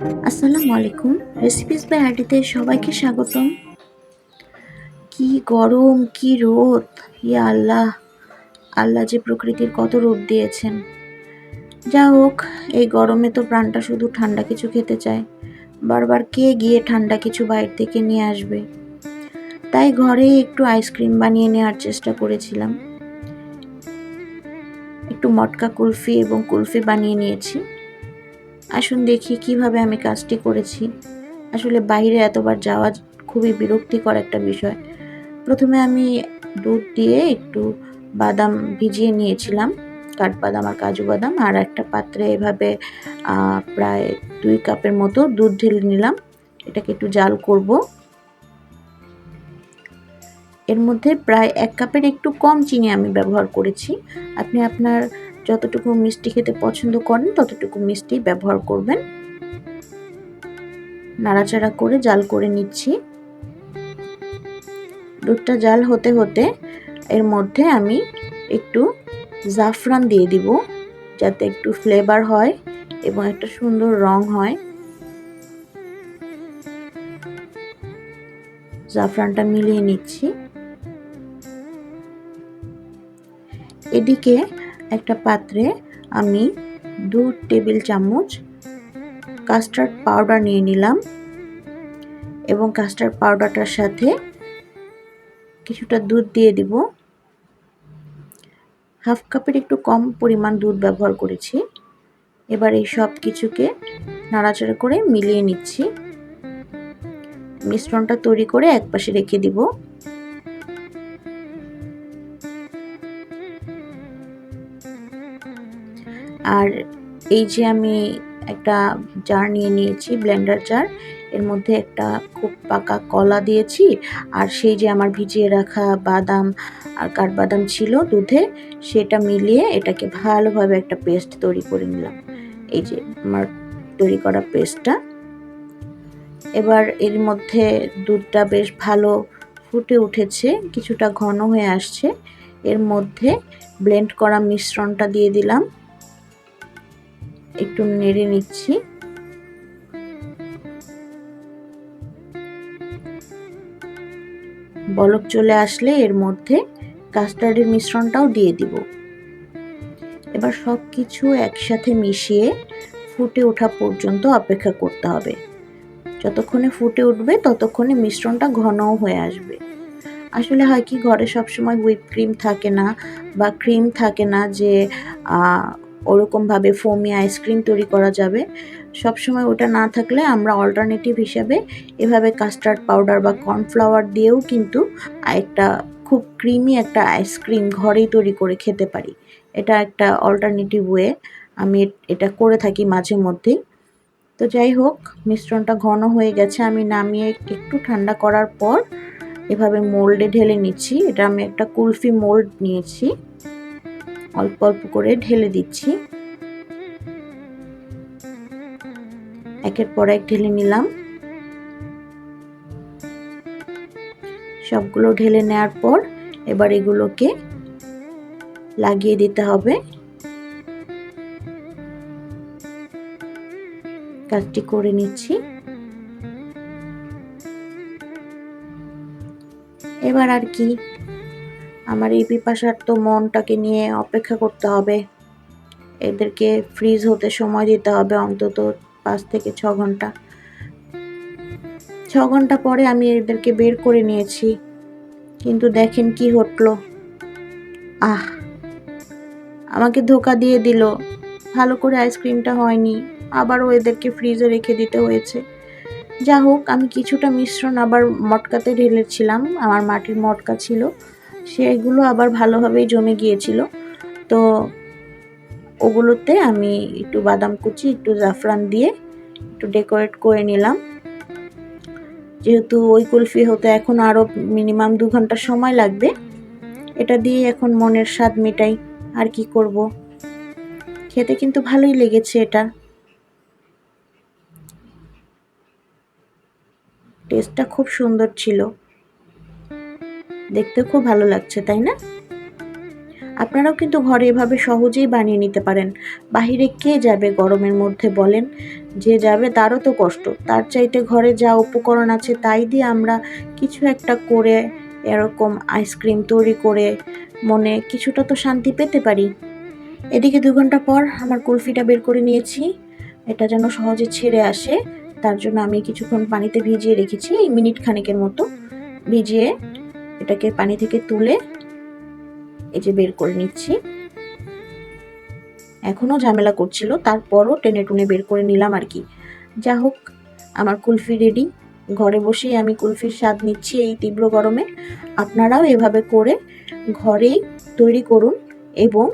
আসসালামু আলাইকুম। Recipes by হাটিতে সবাইকে স্বাগতম। কি গরম, কি রোদ। ইয়া আল্লাহ আল্লাহ যে প্রকৃতির কত রূপ দিয়েছেন। যা হোক, এই গরমে তো প্রাণটা শুধু ঠান্ডা কিছু খেতে চায়। বারবার কে গিয়ে ঠান্ডা কিছু বাইরে থেকে নিয়ে আসবে? তাই ঘরে একটু আইসক্রিম বানিয়ে নেওয়ার চেষ্টা করেছিলাম। একটু মটকা কুলফি এবং কুলফি বানিয়ে নিয়েছি। আসুন দেখি কীভাবে আমি কাজটি করেছি। আসলে বাইরে এতবার যাওয়া খুবই বিরক্তিকর একটা বিষয়। প্রথমে আমি দুধ দিয়ে একটু বাদাম ভিজিয়ে নিয়েছিলাম, কাঠবাদাম আর কাজু বাদাম, আর একটা পাত্রে এভাবে প্রায় দুই কাপের মতো দুধ ঢেলে নিলাম। এটাকে একটু জাল করব। এর মধ্যে প্রায় এক কাপের একটু কম চিনি আমি ব্যবহার করেছি। আপনি আপনার যতটুকু মিষ্টি খেতে পছন্দ করেন, ততটুকু মিষ্টি ব্যবহার করবেন। নাড়াচাড়া করে জাল করে নিচ্ছি। দুধটা জাল হতে হতে এর মধ্যে আমি একটু জাফরান দিয়ে দিব, যাতে একটু ফ্লেভার হয় এবং একটা সুন্দর রং হয়। জাফরানটা মিলিয়ে নিচ্ছি। এদিকে একটা পাত্রে আমি দু টেবিল চামচ কাস্টার্ড পাউডার নিয়ে নিলাম এবং কাস্টার্ড পাউডারটার সাথে কিছুটা দুধ দিয়ে দিব। হাফ কাপের একটু কম পরিমাণ দুধ ব্যবহার করেছি। এবার এই সব কিছুকে নাড়াচাড়া করে মিলিয়ে নিচ্ছি। মিশ্রণটা তৈরি করে একপাশে রেখে দিব। আর এই যে আমি একটা জার নিয়ে নিয়েছি ব্লেন্ডার জার এর মধ্যে একটা খুব পাকা কলা দিয়েছি, আর সেই যে আমার ভিজিয়ে রাখা বাদাম আর কাঠবাদাম ছিল দুধে, সেটা মিলিয়ে এটাকে ভালোভাবে একটা পেস্ট তৈরি করে নিলাম। এই যে আমার তৈরি করা পেস্টটা এবার এর মধ্যে দুধটা বেশ ভালো ফুটে উঠেছে, কিছুটা ঘন হয়ে আসছে। এর মধ্যে ব্লেন্ড করা মিশ্রণটা দিয়ে দিলাম। একটু নেড়ে নিচ্ছি। বলক চলে আসলে এর মধ্যে কাস্টার্ডের মিশ্রণটাও দিয়ে দিব। এবার সব কিছু একসাথে মিশিয়ে ফুটে ওঠা পর্যন্ত অপেক্ষা করতে হবে। যতক্ষণে ফুটে উঠবে, ততক্ষণে মিশ্রণটা ঘনও হয়ে আসবে। আসলে হয় কি, ঘরে সবসময় হুইপ ক্রিম থাকে না বা ক্রিম থাকে না যে ওরকমভাবে ফোমি আইসক্রিম তৈরি করা যাবে। সবসময় ওটা না থাকলে আমরা অল্টারনেটিভ হিসাবে এভাবে কাস্টার্ড পাউডার বা কর্নফ্লাওয়ার দিয়েও কিন্তু একটা খুব ক্রিমি একটা আইসক্রিম ঘরেই তৈরি করে খেতে পারি। এটা একটা অল্টারনেটিভ ওয়ে আমি এটা করে থাকি মাঝে মধ্যেই। তো যাই হোক, মিশ্রণটা ঘন হয়ে গেছে, আমি নামিয়ে একটু ঠান্ডা করার পর এভাবে মোল্ডে ঢেলে নিচ্ছি। এটা আমি একটা কুলফি মোল্ড নিয়েছি। অল্প অল্প করে ঢেলে দিচ্ছি। একের পর এক ঢেলে নিলাম। সবগুলো ঢেলে নেওয়ার পর এবার এগুলোকে লাগিয়ে দিতে হবে। কাজটি করে নিচ্ছি। এবার আর কি আমার এই তো মনটাকে নিয়ে অপেক্ষা করতে হবে। এদেরকে ফ্রিজ হতে সময় দিতে হবে অন্তত পাঁচ থেকে ছ ঘণ্টা। ছ ঘণ্টা পরে আমি এদেরকে বের করে নিয়েছি। কিন্তু দেখেন কি হটলো আহ! আমাকে ধোকা দিয়ে দিল। ভালো করে আইসক্রিমটা হয়নি। আবারও এদেরকে ফ্রিজে রেখে দিতে হয়েছে। যা হোক, আমি কিছুটা মিশ্রণ আবার মটকাতে ঢেলেছিলাম। আমার মাটির মটকা ছিল। সেগুলো আবার ভালোভাবেই জমে গিয়েছিল। তো ওগুলোতে আমি একটু বাদাম কুচি, একটু জাফরান দিয়ে একটু ডেকোরেট করে নিলাম। যেহেতু ওই কুলফি হতে এখন আরও মিনিমাম দু ঘণ্টা সময় লাগবে, এটা দিয়ে এখন মনের স্বাদ মেটাই, আর কি করব? খেতে কিন্তু ভালোই লেগেছে এটা। টেস্টটা খুব সুন্দর ছিল। দেখতে খুব ভালো লাগছে, তাই না? আপনারাও কিন্তু ঘরে এভাবে সহজেই বানিয়ে নিতে পারেন। বাহিরে কে যাবে গরমের মধ্যে বলেন? যে যাবে তারও তো কষ্ট। তার চাইতে ঘরে যা উপকরণ আছে তাই দিয়ে আমরা কিছু একটা করে এরকম আইসক্রিম তৈরি করে মনে কিছুটা তো শান্তি পেতে পারি। এদিকে দু ঘণ্টা পর আমার কুলফিটা বের করে নিয়েছি। এটা যেন সহজে ছেড়ে আসে, তার জন্য আমি কিছুক্ষণ পানিতে ভিজিয়ে রেখেছি, এই মিনিট খানেকের মতো। ভিজিয়ে এটাকে পানি থেকে তুলে এই যে বের করে নিচ্ছি। এখনও ঝামেলা করছিল, তারপরও টেনে টুনে বের করে নিলাম আর কি। যা হোক, আমার কুলফি রেডি ঘরে বসেই আমি কুলফির স্বাদ নিচ্ছি এই তীব্র গরমে। আপনারাও এভাবে করে ঘরেই তৈরি করুন এবং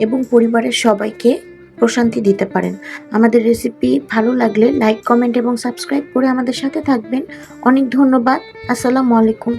এবং পরিবারের সবাইকে প্রশান্তি দিতে পারেন। আমাদের রেসিপি ভালো লাগলে লাইক কমেন্ট এবং সাবস্ক্রাইব করে আমাদের সাথে থাকবেন। অনেক ধন্যবাদ। আসসালামু আলাইকুম।